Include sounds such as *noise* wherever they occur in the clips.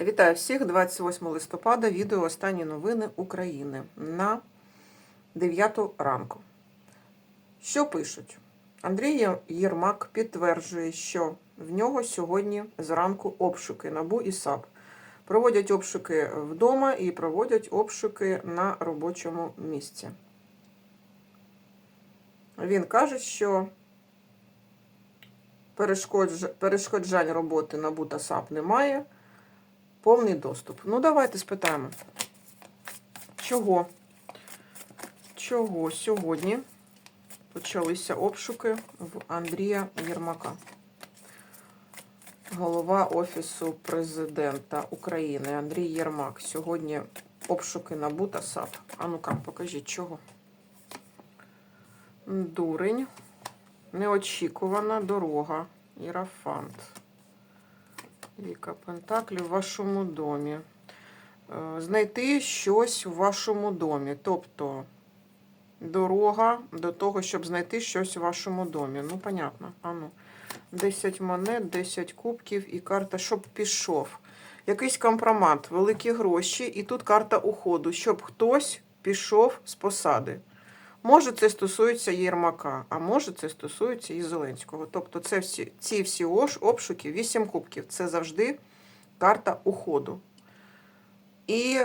Вітаю всіх 28 листопада. Відео Останні новини України на 9 ранку. Що пишуть? Андрій Єрмак підтверджує, що в нього сьогодні зранку обшуки НАБУ і САП. Проводять обшуки вдома і проводять обшуки на робочому місці. Він каже, що перешкоджань роботи НАБУ та САП немає. Повний доступ. Ну, давайте спитаємо. Чого? Чого сьогодні почалися обшуки в Андрія Єрмака, голова Офісу президента України Андрій Єрмак. Сьогодні обшуки НАБУ та САП. А ну-ка, покажіть, чого? Дурень. Неочікувана дорога. Ірафант. Віка Пентаклів в вашому домі. Е, Знайти щось у вашому домі. Тобто дорога до того, щоб знайти щось у вашому домі. Ну, понятно. Ану. 10 монет, 10 кубків і карта, щоб пішов. Якийсь компромат, великі гроші, і тут карта уходу, щоб хтось пішов з посади. Може, це стосується Єрмака, а може, це стосується і Зеленського. Тобто, це всі, ці всі обшуки, 8 кубків, це завжди карта уходу. І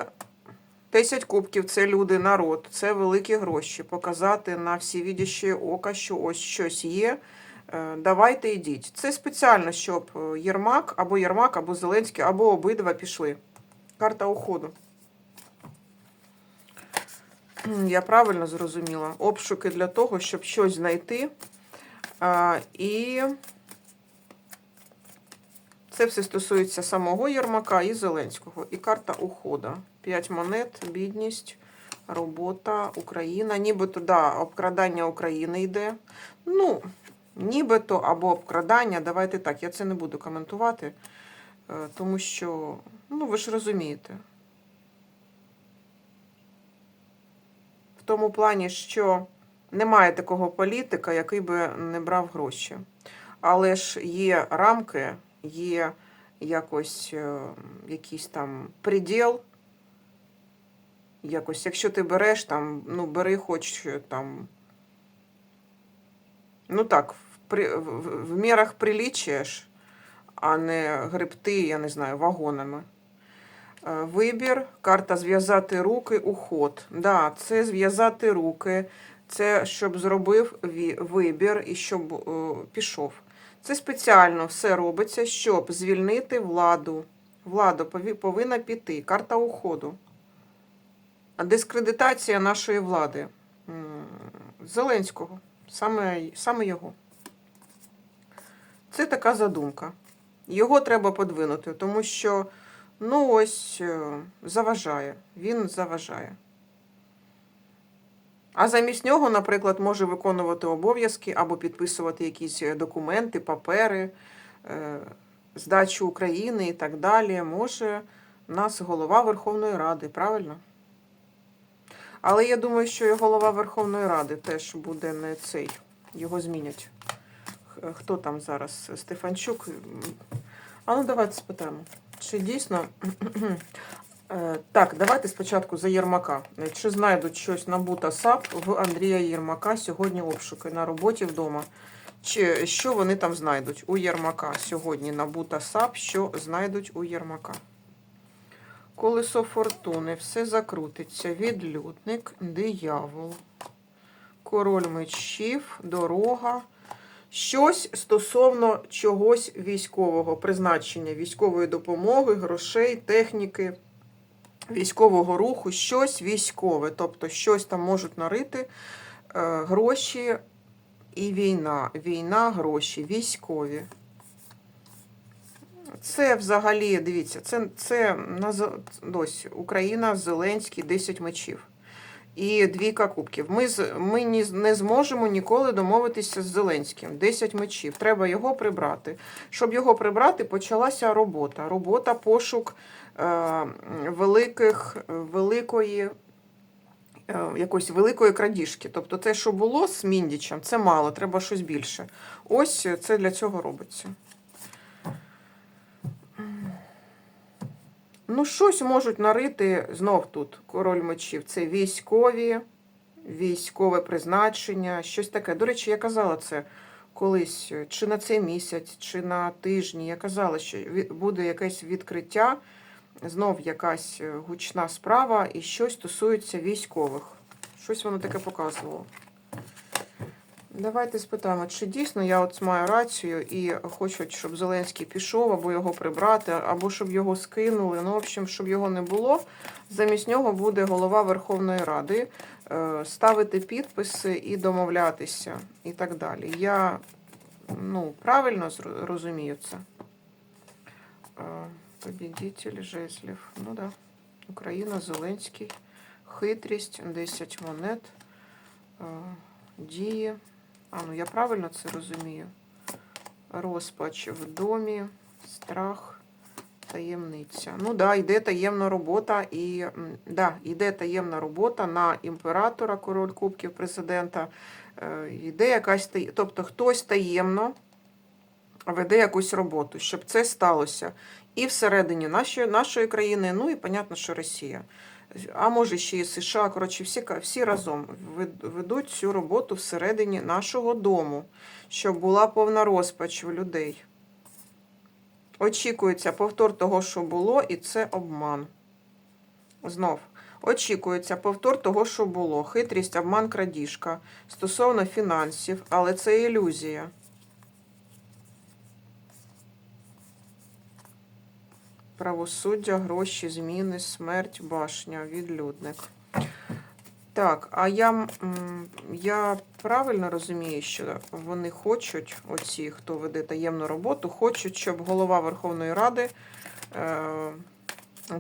10 кубків це люди, народ, це великі гроші. Показати на всі відіші ока, що ось щось є. Е, Давайте йдіть. Це спеціально, щоб е, Єрмак або Єрмак, або Зеленський, або обидва пішли. Карта уходу. Я правильно зрозуміла. Обшуки для того, щоб щось знайти. А, і це все стосується самого Єрмака і Зеленського. І карта ухода. П'ять монет, бідність, робота, Україна. Нібито, да, обкрадання України йде. Ну, нібито або обкрадання. Давайте так, я це не буду коментувати, е, тому що, ну, ви ж розумієте. Тому плані, що немає такого політика, який би не брав гроші. Але ж є рамки, є якось е, якийсь там приділ. Якось, якщо ти береш там, ну бери хоч е, там. Ну так, в, в, в- в мірах приліччя ж, а не гребти, я не знаю, вагонами. Е, Вибір, карта зв'язати руки, уход. Да, це зв'язати руки, це щоб зробив вибір і щоб е, пішов. Це спеціально все робиться, щоб звільнити владу. Влада повинна піти. Карта уходу. Дискредитація нашої влади. Зеленського. Саме, саме його. Це така задумка. Його треба подвинути, тому що Ну, ось е, заважає. Він заважає. А замість нього, наприклад, може виконувати обов'язки або підписувати якісь е, документи, папери, е, здачу України і так далі. Може нас голова Верховної Ради, правильно? Але я думаю, що і голова Верховної Ради теж буде не цей. Його змінять. Хто там зараз? Стефанчук? А ну давайте спитаємо. Чи дійсно. Е, Так, давайте спочатку за Єрмака. Чи знайдуть щось НАБУ та САП в Андрія Єрмака сьогодні обшуки на роботі вдома? Чи що вони там знайдуть у Єрмака сьогодні НАБУ та САП, що знайдуть у Єрмака? Колесо фортуни, все закрутиться. Відлюдник, диявол, король мечів, дорога. Щось стосовно чогось військового, призначення військової допомоги, грошей, техніки, військового руху, щось військове. Тобто щось там можуть нарити е, гроші і війна. Війна, гроші, військові. Це взагалі, дивіться, це, це ось, Україна, Зеленський, 10 мечів. І двійка кубків. Ми, з- ми не зможемо ніколи домовитися з Зеленським. 10 мечів. Треба його прибрати. Щоб його прибрати, почалася робота. Робота, пошук е, великих, великої, е, якоїсь великої крадіжки. Тобто те, що було з Міндічем, це мало, треба щось більше. Ось це для цього робиться. Ну, щось можуть нарити знов тут король мечів. Це військові, військове призначення, щось таке. До речі, я казала це колись, чи на цей місяць, чи на тижні. Я казала, що буде якесь відкриття, знов якась е, гучна справа і щось стосується військових. Щось воно таке показувало. Давайте спитаємо, чи дійсно я от маю рацію і хочуть, щоб Зеленський пішов, або його прибрати, або щоб його скинули. Ну, в общем, щоб його не було. Замість нього буде голова Верховної Ради е, ставити підписи і домовлятися, і так далі. Я ну, правильно розумію це. Е, Побідітель жезлів. Ну да. Україна, Зеленський, хитрість, 10 монет, е, дії. А, ну я правильно це розумію. Розпач в домі, страх, таємниця. Ну да, йде таємна робота і да, йде таємна робота на імператора, король кубків, президента. Е, Йде якась тобто хтось таємно веде якусь роботу, щоб це сталося і всередині нашої, нашої країни, ну і понятно, що Росія. А може ще і США, коротше, всі, всі разом ведуть цю роботу всередині нашого дому, щоб була повна розпач у людей. Очікується повтор того, що було, і це обман. Знов. Очікується повтор того, що було. Хитрість, обман, крадіжка стосовно фінансів, але це ілюзія. Правосуддя, гроші, зміни, смерть, башня, відлюдник. Так, а я, я правильно розумію, що вони хочуть, оці, хто веде таємну роботу, хочуть, щоб голова Верховної Ради е,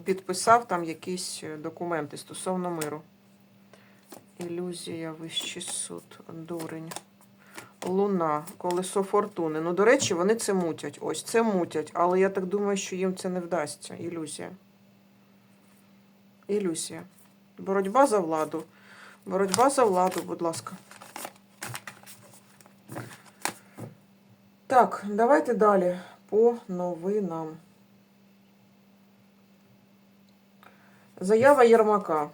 підписав там якісь документи стосовно миру. Ілюзія, вищий суд, дурень. Луна, колесо фортуни. Ну, до речі, вони це мутять. Ось це мутять, але я так думаю, що їм це не вдасться. Ілюзія. Ілюзія. Боротьба за владу. Боротьба за владу, будь ласка. Так, давайте далі по новинам. Заява Єрмака.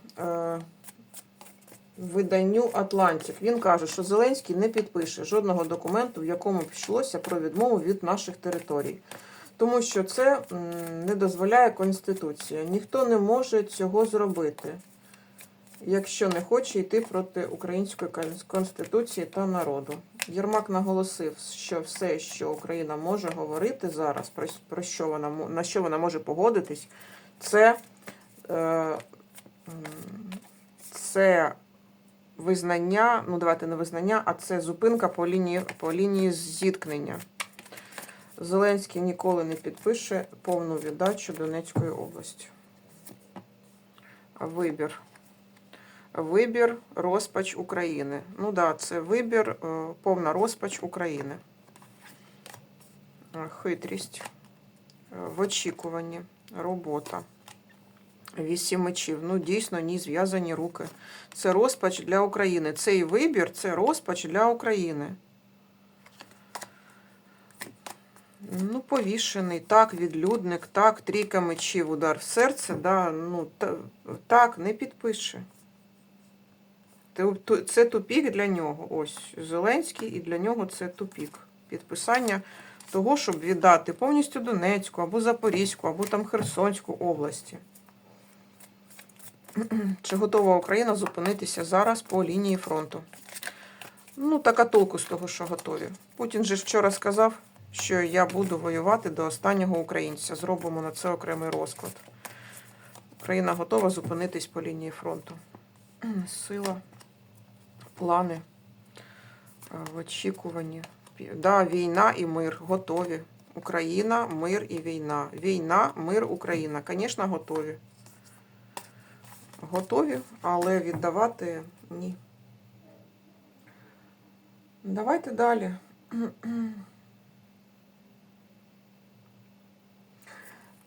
Виданню Атлантик. Він каже, що Зеленський не підпише жодного документу, в якому б йшлося про відмову від наших територій. Тому що це не дозволяє Конституція. Ніхто не може цього зробити, якщо не хоче йти проти української конституції та народу. Єрмак наголосив, що все, що Україна може говорити зараз, про, про що вона на що вона може погодитись, це, е, це визнання, ну давайте не визнання, а це зупинка по лінії, по лінії зіткнення. Зеленський ніколи не підпише повну віддачу Донецької області. Вибір. Вибір, розпач України. Ну да, це вибір, е, повна розпач України. Е, Хитрість. Е, В очікуванні. Робота. Вісім мечів. Ну, дійсно, ні, зв'язані руки. Це розпач для України. Цей вибір це розпач для України. Ну, повішений, так, відлюдник, так, трійка мечів, удар в серце, да, ну, та, так, не підпише. Це тупік для нього. Ось Зеленський, і для нього це тупік. Підписання того, щоб віддати повністю Донецьку, або Запорізьку, або там Херсонську області. *clears throat* Чи готова Україна зупинитися зараз по лінії фронту? Ну, така толку з того, що готові. Путін же вчора сказав, що я буду воювати до останнього українця. Зробимо на це окремий розклад. Україна готова зупинитись по лінії фронту. *clears throat* Сила, плани е, в очікуванні. Да, війна і мир готові. Україна, мир і війна. Війна, мир, Україна. Звісно, готові. Готові, але віддавати ні. Давайте далі.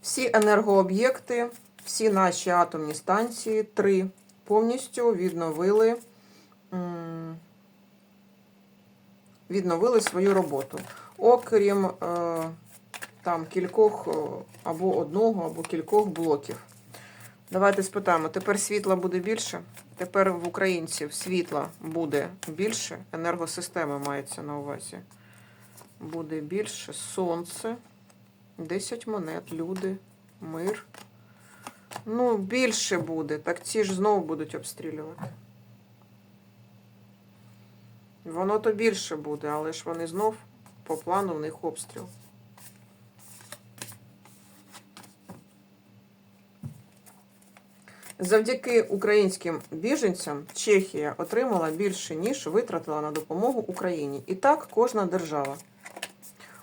Всі енергооб'єкти, всі наші атомні станції, три, повністю відновили, відновили свою роботу. Окрім е, там кількох або одного, або кількох блоків. Давайте спитаємо, тепер світла буде більше? Тепер в українців світла буде більше, енергосистеми мається на увазі. Буде більше сонце, 10 монет, люди, мир. Ну, більше буде, так ці ж знову будуть обстрілювати. Воно то більше буде, але ж вони знов по плану в них обстріл. Завдяки українським біженцям Чехія отримала більше, ніж витратила на допомогу Україні. І так кожна держава.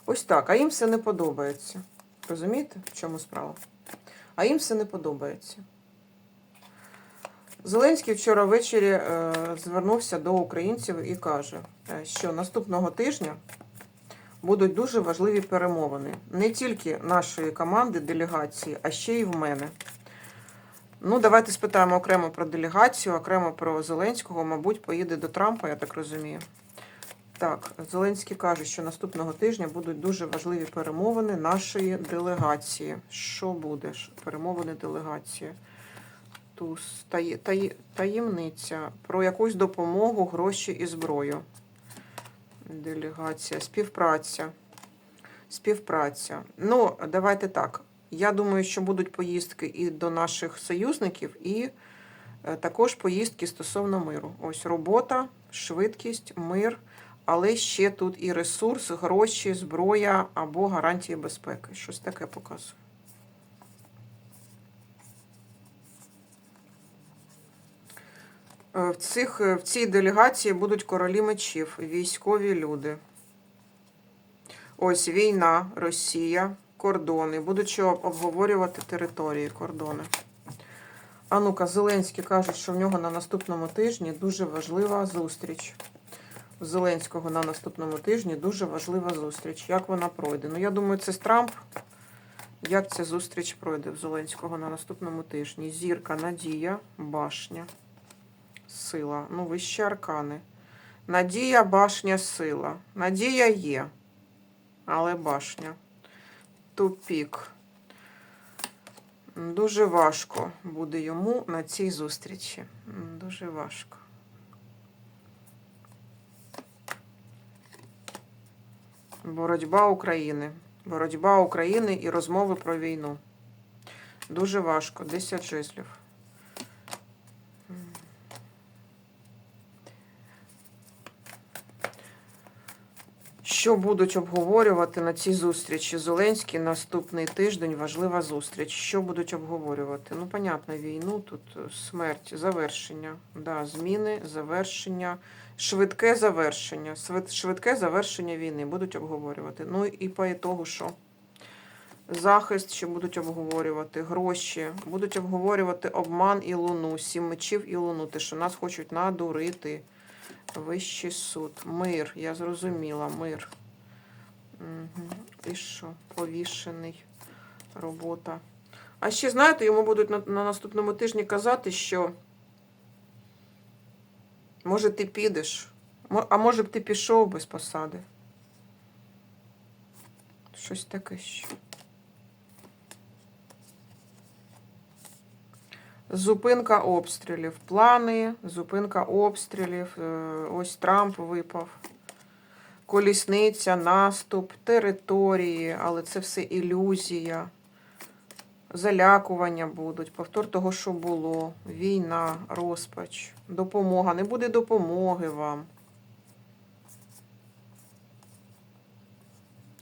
Ось так. А їм все не подобається. Розумієте, в чому справа? А їм все не подобається. Зеленський вчора ввечері е, звернувся до українців і каже, е, що наступного тижня будуть дуже важливі перемовини. Не тільки нашої команди, делегації, а ще й в мене. Ну, давайте спитаємо окремо про делегацію, окремо про Зеленського, мабуть, поїде до Трампа, я так розумію. Так, Зеленський каже, що наступного тижня будуть дуже важливі перемовини нашої делегації. Що буде? Перемовини делегації. Туз, таї, таї, таємниця про якусь допомогу, гроші і зброю. Делегація, співпраця. Співпраця. Ну, давайте так. Я думаю, що будуть поїздки і до наших союзників, і е, також поїздки стосовно миру. Ось робота, швидкість, мир, але ще тут і ресурс, гроші, зброя або гарантії безпеки. Щось таке показує. Е, В, цих, в цій делегації будуть королі мечів, військові люди. Ось війна, Росія, кордони. Будуть ще обговорювати території, кордони. А ну-ка, Зеленський каже, що в нього на наступному тижні дуже важлива зустріч. Зеленського на наступному тижні дуже важлива зустріч. Як вона пройде? Ну, я думаю, це з Трамп. Як ця зустріч пройде в Зеленського на наступному тижні? Зірка, надія, башня, сила. Ну, вищі аркани. Надія, башня, сила. Надія є, але башня. Тупік. Дуже важко буде йому на цій зустрічі. Дуже важко. Боротьба України. Боротьба України і розмови про війну. Дуже важко. 10 жезлів. Що будуть обговорювати на цій зустрічі? Зеленський наступний тиждень важлива зустріч. Що будуть обговорювати? Ну, понятно, війну, тут е, смерть, завершення. Да, зміни, завершення, швидке завершення. Швидке завершення війни будуть обговорювати. Ну і по ітогу що? Захист, що будуть обговорювати, гроші, будуть обговорювати обман і луну, сім мечів і луну, те, що нас хочуть надурити. Вищий суд. Мир, я зрозуміла, мир. Угу. І що? Повішений. Робота. А ще, знаєте, йому будуть на, на наступному тижні казати, що може ти підеш, а може б ти пішов без посади. Щось таке ще. Зупинка обстрілів. Плани, зупинка обстрілів. Е, Ось Трамп випав. Колісниця, наступ, території, але це все ілюзія. Залякування будуть, повтор того, що було. Війна, розпач, допомога. Не буде допомоги вам.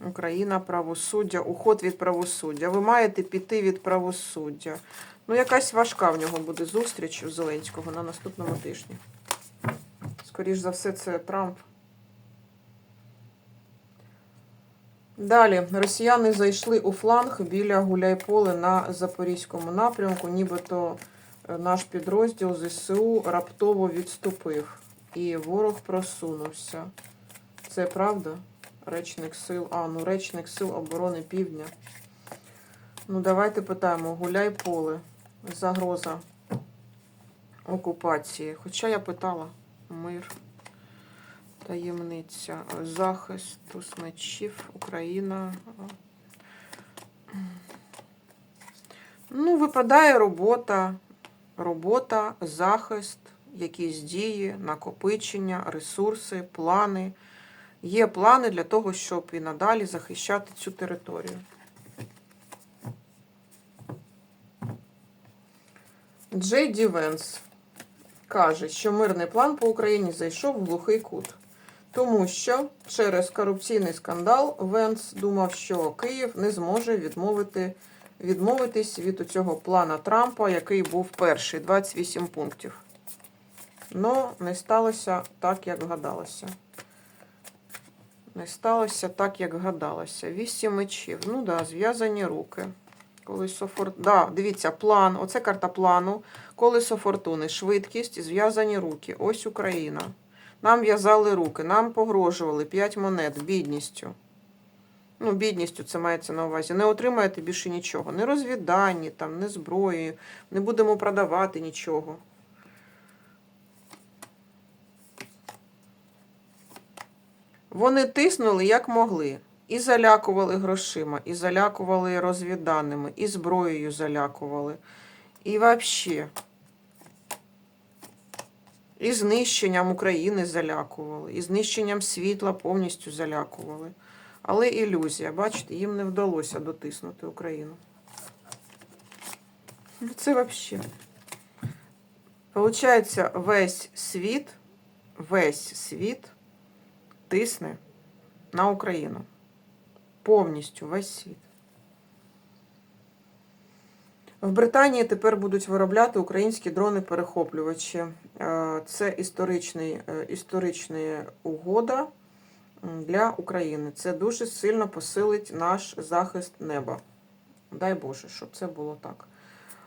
Україна, правосуддя, уход від правосуддя. Ви маєте піти від правосуддя. Ну, якась важка в нього буде зустріч у Зеленського на наступному тижні. Скоріш за все, це Трамп. Далі росіяни зайшли у фланг біля Гуляйполе на Запорізькому напрямку, нібито е, наш підрозділ ЗСУ раптово відступив. І ворог просунувся. Це правда? Речник сил. А, ну речник сил оборони Півдня. Ну, давайте питаємо. Гуляй поле. Загроза окупації. Хоча я питала мир, таємниця, захист, мечів, Україна, Ну, випадає робота, робота, захист, якісь дії, накопичення, ресурси, плани. Є плани для того, щоб і надалі захищати цю територію. Джей Ді Венс каже, що мирний план по Україні зайшов в глухий кут. Тому що через корупційний скандал Венс думав, що Київ не зможе відмовити, відмовитись від цього плана Трампа, який був перший 28 пунктів. Но не сталося так, як гадалося. Не сталося так, як гадалося. Вісім мечів. Ну да, зв'язані руки. Колесо фор... Да, дивіться, план. Оце карта плану. Колесо фортуни, швидкість, зв'язані руки. Ось Україна. Нам в'язали руки, нам погрожували 5 монет бідністю. Ну, бідністю це мається на увазі. Не отримаєте більше нічого. Не розвіданні, там, не зброї, не будемо продавати нічого. Вони тиснули як могли. І залякували грошима, і залякували розвідданими, і зброєю залякували. І взагалі. І знищенням України залякували, і знищенням світла повністю залякували. Але ілюзія, бачите, їм не вдалося дотиснути Україну. Ну, це взагалі. Получається, весь світ, весь світ тисне на Україну. Повністю весь світ. В Британії тепер будуть виробляти українські дрони-перехоплювачі. Е, Це історичний, е, історична угода для України. Це дуже сильно посилить наш захист неба. Дай Боже, щоб це було так.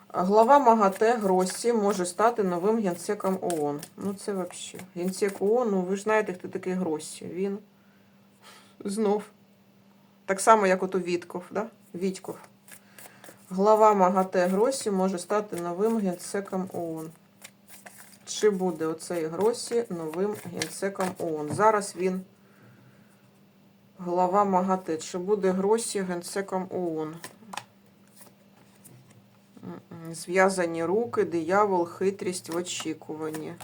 Глава МАГАТЕ Гроссі може стати новим генсеком ООН. Ну це взагалі. Генсек ООН, ну ви ж знаєте, хто такий Гроссі. Він знов. Так само, як от у Вітков, да? Вітьков. Глава МАГАТЕ Гросі може стати новим генсеком ООН. Чи буде оцей Гросі новим генсеком ООН? Зараз він глава МАГАТЕ. Чи буде Гросі генсеком ООН? Зв'язані руки, диявол, хитрість в очікуванні.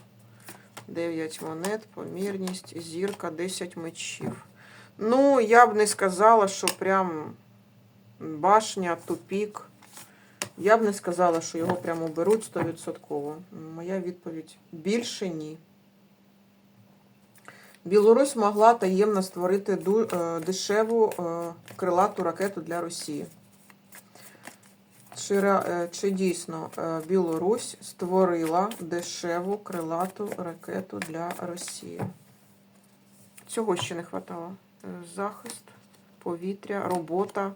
9 монет, помірність, зірка, 10 мечів. Ну, я б не сказала, що прям башня, тупік. Я б не сказала, що його прямо беруть 100%. Моя відповідь більше ні. Білорусь могла таємно створити е, дешеву е, крилату ракету для Росії. Чи, е, чи дійсно Білорусь створила дешеву крилату ракету для Росії? Цього ще не вистачало. Захист, повітря, робота.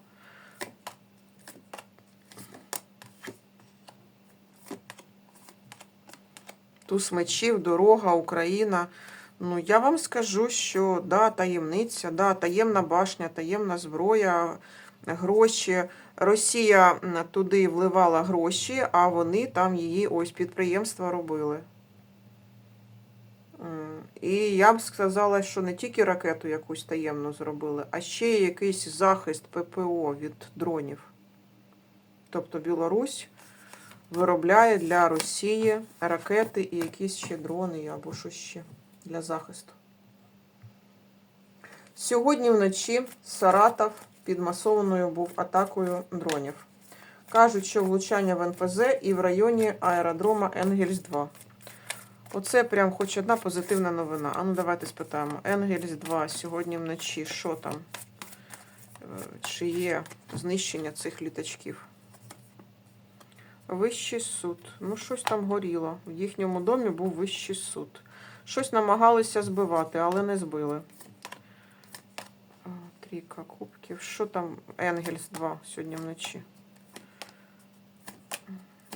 Туз мечів, дорога, Україна. Ну, я вам скажу, що да, таємниця, да, таємна башня, таємна зброя, гроші. Росія туди вливала гроші, а вони там її ось підприємства робили. І я б сказала, що не тільки ракету якусь таємну зробили, а ще й якийсь захист ППО від дронів. Тобто Білорусь виробляє для Росії ракети і якісь ще дрони або що ще для захисту. Сьогодні вночі Саратов під масованою був атакою дронів. Кажуть, що влучання в НПЗ і в районі аеродрома Енгельс-2. Оце прям хоч одна позитивна новина. А ну давайте спитаємо. Енгельс-2 сьогодні вночі. Що там? Е, Чи є знищення цих літачків? Вищий суд. Ну, щось там горіло. В їхньому домі був вищий суд. Щось намагалися збивати, але не збили. Трійка кубків. Що там Енгельс 2 сьогодні вночі?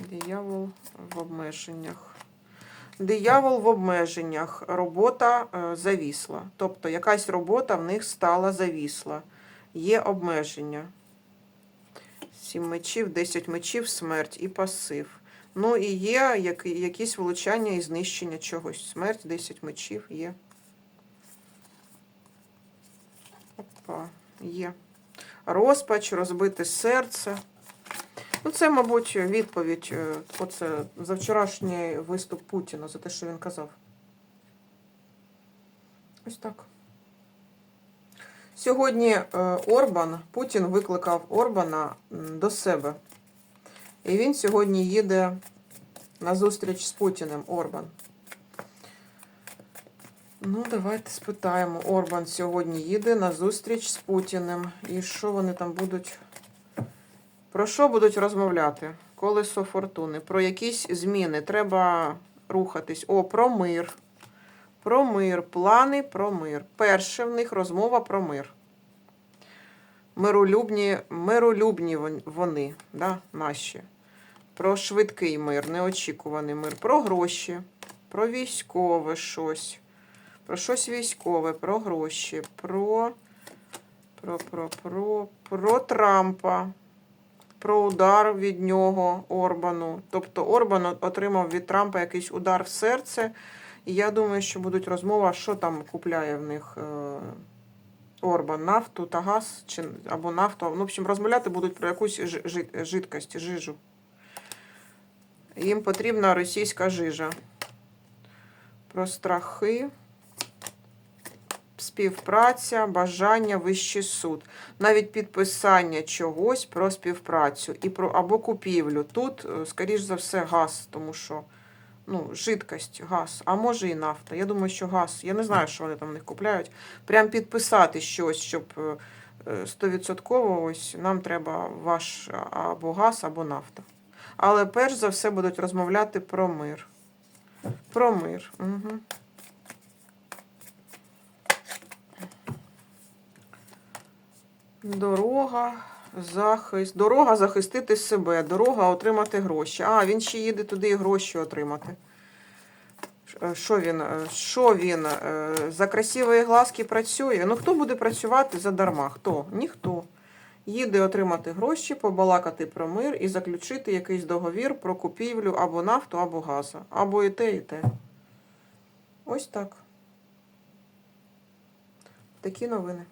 Диявол в обмеженнях. Диявол в обмеженнях. Робота е, завісла. Тобто якась робота в них стала завісла. Є обмеження. 7 мечів, 10 мечів, смерть і пасив. Ну і є які- якісь влучання і знищення чогось. Смерть, 10 мечів є. Опа, є. Розпач, розбите серце. Ну, це, мабуть, відповідь. е, Оце за вчорашній виступ Путіна, за те, що він казав. Ось так. Сьогодні е, Орбан, Путін викликав Орбана до себе. І він сьогодні їде на зустріч з Путіним Орбан. Ну, давайте спитаємо. Орбан сьогодні їде на зустріч з Путіним. І що вони там будуть? Про що будуть розмовляти? Колесо фортуни. Про якісь зміни. Треба рухатись. О, про мир. Про мир. Плани про мир. Перше в них розмова про мир. Миролюбні, миролюбні вони, да, наші. Про швидкий мир, неочікуваний мир. Про гроші, про військове щось. Про щось військове, про гроші, про, про, про, про, про Трампа, про удар від нього Орбану. Тобто Орбан отримав від Трампа якийсь удар в серце. І я думаю, що будуть розмова, що там купляє в них е, Орбан, нафту та газ, чи, або нафту. Ну, в общем, розмовляти будуть про якусь жи- жи- жидкость, жижу. Їм потрібна російська жижа. Про страхи співпраця, бажання, вищий суд, навіть підписання чогось про співпрацю і про або купівлю. Тут, е, скоріш за все, газ, тому що ну, жидкость, газ, а може і нафта. Я думаю, що газ. Я не знаю, що вони там в них купляють. Прям підписати щось, щоб е, е, стовідсотково ось нам треба ваш або газ, або нафта. Але перш за все будуть розмовляти про мир. Про мир. Угу. Дорога, захист. Дорога захистити себе, дорога отримати гроші. А, він ще їде туди і гроші отримати. Що він, е, що він е, за красиві глазки працює? Ну хто буде працювати задарма? Хто? Ніхто. Їде отримати гроші, побалакати про мир і заключити якийсь договір про купівлю або нафту, або газу. Або і те, і те. Ось так. Такі новини.